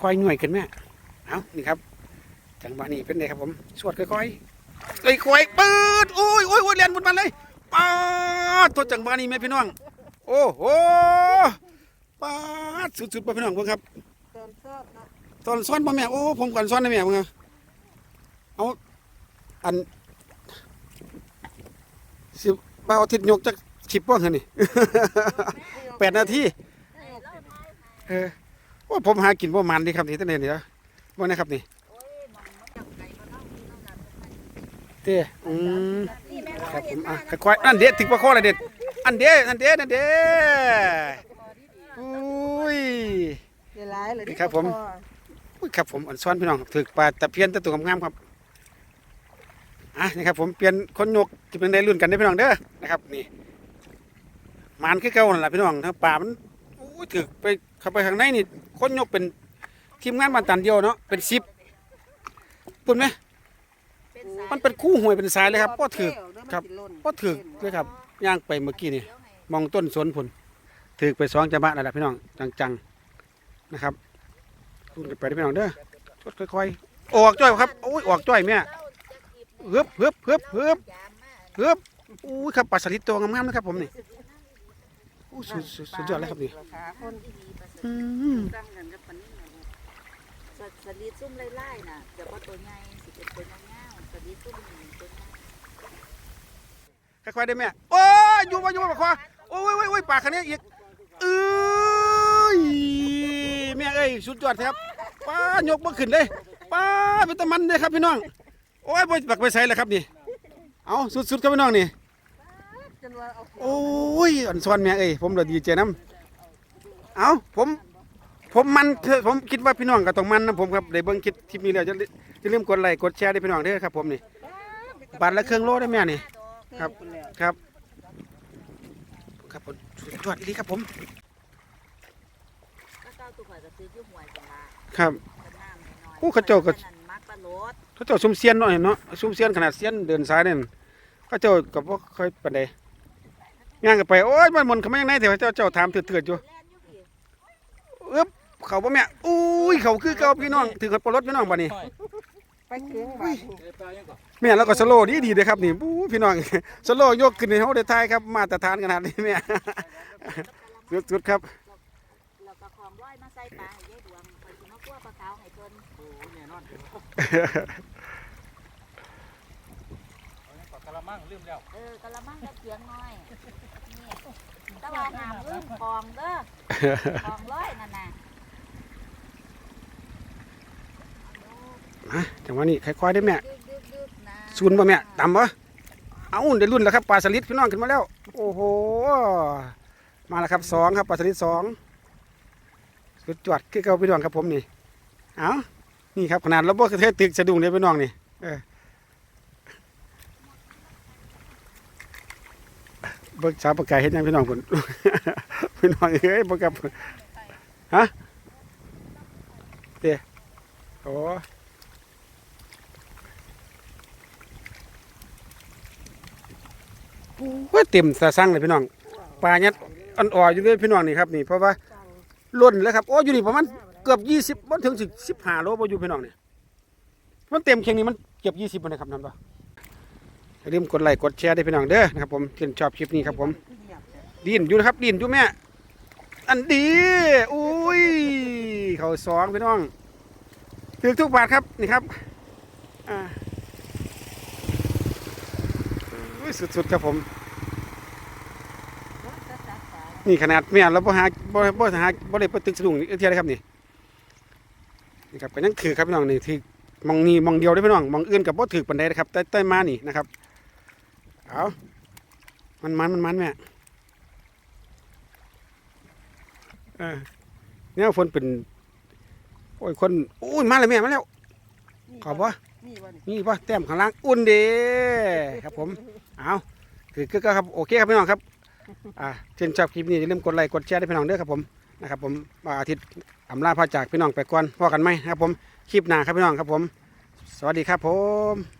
ค่อยๆหน่วยขึ้นแม่เอานี่ครับ จังหวะนี้เป็นไงครับผมสวดค่อยๆค่อยปืดโอ้ยโอ้ยโอ้ยเรียนบนมันเลยป้าตัวจังหวะนี้แม่พี่น้อง โอ้โหป้าสุดๆป่ะพี่น้องเพิ่งครับตอนซ้อนป่ะแม่โอ้ผมก่อนซ้อนนะแม่เพิ่งเอาอันสิบ่าอาทิตย์ยกจากชิปว่างนี่แปดนาทีเออ ว่าผมหากินบ่มันดีครับนี่ตั้งแต่นี่แล้วบ่นะครับนี่เต้อืมครับผมอะค่อยๆอันเด็ดถึงปลาคออะไรเด็ดอันเด็ดอันเด็ดอันเด็ดอุ้ยเดี๋ยวร้ายเลยครับผมอุ้ยครับผมอันซ้อนพี่น้องถึกปลาตะเพียนตะตุ่มงามครับอะนี่ครับผมเปลี่ยนคนยกจะเป็นได้รุ่นกันได้พี่น้องเด้อนะครับนี่มันคือเก่านั่นแหละพี่น้องถ้าป่ามัน อุ้ยถึกไปเข้าไปข้างในนี่คนยกเป็นทีมงานบ้านตันเดียวเนาะเป็นสิบปุ่นไหมมันเป็นคู่หวยเป็นสายเลยครับพ่อถึกครับพ่อถึกเลยครับย่างไปเมื่อกี้นี่มองต้นสนผลถึกไปสองจังหวะนั่นแหละพี่น้องจังๆนะครับรุ่นกันไปได้อพี่น้องเด้อชดค่อยๆออกจ้อยครับโอ้ยออกจ้อยแม่ฮึบฮึบฮึบฮึบฮึบอุ้ยครับปลาสลิดตัวงามๆนะครับผมนี่ อู้สุดสุดสุดยอดเลยครับนี่ขาคนอืมตั้งกันกับปานนี้นะลูกสสลีดซุ่มไล่ๆน่ะจะว่าตัวใหญ่สิเป็นตัวเงาๆสลีดซุ่มนี่ตัวใหญ่ค่อยๆได้แม่โอ้ยอยู่มาอยู่มาปลาคอโอ้ยโอ้ยโอ้ยปลาคันนี้อีกเอ้ยแม่เอ้ยสุดยอดครับป้ายกมาขึ้นเลยป้าเป็นตะมันเลยครับพี่น้องโอ้ยไปปักไปใส่เลยครับนี่เอาสุดๆครับพี่น้องนี่ จนว่าเอาโอ้ยอันสวนแม่เอ้ยผมเลยดีใจน้ำเอาผมผมมันเอผมคิดว่าพี่น้องก็ต้องมันนะผมครับได้เบิ่งคลิปที่มีแล้วจะจะลืมกดไลค์กดแชร์ได้พี่น้องด้อครับ ผมนี่บาทละเครื่องโลได้แม่นี่ครับครับ ครับผมสุดดีครับผมครับเป็นน้ำน้อยๆโอ้เขาเจ้าก็นั่นมักปลาโลดเขจ้าซุ่มเซียนหน่อยเนาะซุ่มเซียนขนาดเซียนเดินสายนั่นเขาเจ้ากับว่าค่อยปานใด ย่างกันไปโอ้ยมันมนต์เขาไม่ยังไงแต่ว่าเจ้าเจ้าถามเถื่อนๆอยู่แล่นอยู่พี่อึ๊บเขาบ่แม่อุ้ยเขาคือเก่าพี่น้องถือกับปลดพี่น้องบัดนี้ไปเคียงบ้านแม่แล้วก็สโลว์ดีดีๆเลยครับนี่อู้พี่น้องสโลว์ยกขึ้นในเฮาได้ทายครับ มาตรฐานขนาดนี้แม่สุดๆครับแล้วก็ของร้อยมาใส่ปลาให้ยายดวงข่อยสิมาคั่วปลาขาวให้เพิ่นกะละมังลืมแล้วเออกะละมังกับเขียงน้อยนี่แตะ ว่าหามลืมของเด้อของร้อยนั่นน่ะอะจังหวะนี้ค่อยได้แม่ดึกๆนะซูนบ่แม่ต่ำบ่เอ้าได้รุ่นแล้วครับปลาสลิดพี่น้องขึ้นมาแล้ว โอ้โห มาแล้วครับสองครับปลาสลิดสองสุดจวดคือเก่าพี่น้องครับผมนี่ เอ้านี่ครับขนาดเราบ่เคยตึกสะดุ้งเลยพี่น้องนี่ เออ เบิกสาวประกายเฮ็ดหยังพี่น้องพุ่นพี่น้องเอ้ยบ่กับฮะเด้โอ้โอ้เต็มสะสั่งเลยพี่น้องปลายัดอ่อนๆอยู่เลยพี่น้องนี่ครับนี่เพราะว่าล้นแล้วครับโอ้อยู่นี่ประมาณเกือบยี่สิบมันถึงสิบห้าโลบ่อยู่พี่น้องนี่มันเต็มเคียงนี้มันเกือบยี่สิบเลยครับนั่นปะ อย่าลืมกดไลค์กดแชร์ได้พี่น้องเด้อนะครับผมที่ชอบคลิปนี้ครับผมดินอยู่นะครับดินอยู่แม่อันดีอุ้ยเขาสองพี่น้องถือทุกบาทครับนี่ครับอ่าอุ้ยสุดๆครับผมนี่ขนาดแม่เราบ่หาบ่บ่หาบ่ได้ไปตึกสะดุ้งนี่เทียเลยครับนี่นี่ครับก็ยังคือครับพี่น้องนี่ที่มองนี่มองเดียวได้พี่น้องมองอื่นกับบ่ถือปานใดนะครับใต้ใต้มานี่นะครับ เอามันมันมันมันแม่เออเนี่ยฝนเป็น โอ้ยคนโอ้ยมาเลยแม่มาแล้วขอบว่านี่วันนี่ป่ะแต้มข้างล่างอุ่นเด้ครับผม เอาคือคือก็ครับโอเคครับพี่น้องครับ อ่าเช่นชอบคลิปนี้อย่าลืมกดไลค์กดแชร์ให้พี่น้องเด้อครับผมนะครับผมวันอาทิตย์อำลาพาจากพี่น้องไปก่อนพอกันไหมครับผมคลิปหน้าครับพี่น้องครับผม สวัสดีครับผม